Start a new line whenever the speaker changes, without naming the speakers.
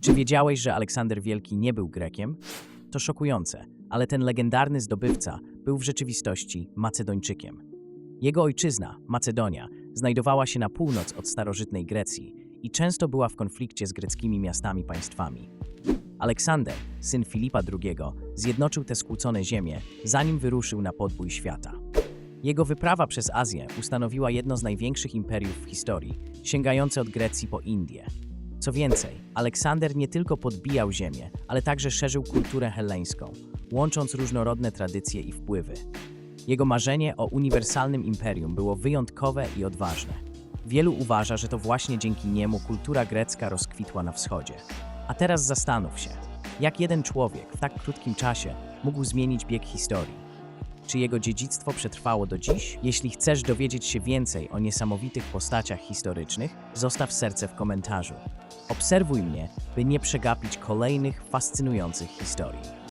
Czy wiedziałeś, że Aleksander Wielki nie był Grekiem? To szokujące, ale ten legendarny zdobywca był w rzeczywistości Macedończykiem. Jego ojczyzna, Macedonia, znajdowała się na północ od starożytnej Grecji i często była w konflikcie z greckimi miastami państwami. Aleksander, syn Filipa II, zjednoczył te skłócone ziemie, zanim wyruszył na podbój świata. Jego wyprawa przez Azję ustanowiła jedno z największych imperiów w historii, sięgające od Grecji po Indię. Co więcej, Aleksander nie tylko podbijał ziemię, ale także szerzył kulturę helleńską, łącząc różnorodne tradycje i wpływy. Jego marzenie o uniwersalnym imperium było wyjątkowe i odważne. Wielu uważa, że to właśnie dzięki niemu kultura grecka rozkwitła na wschodzie. A teraz zastanów się, jak jeden człowiek w tak krótkim czasie mógł zmienić bieg historii. Czy jego dziedzictwo przetrwało do dziś? Jeśli chcesz dowiedzieć się więcej o niesamowitych postaciach historycznych, zostaw serce w komentarzu. Obserwuj mnie, by nie przegapić kolejnych fascynujących historii.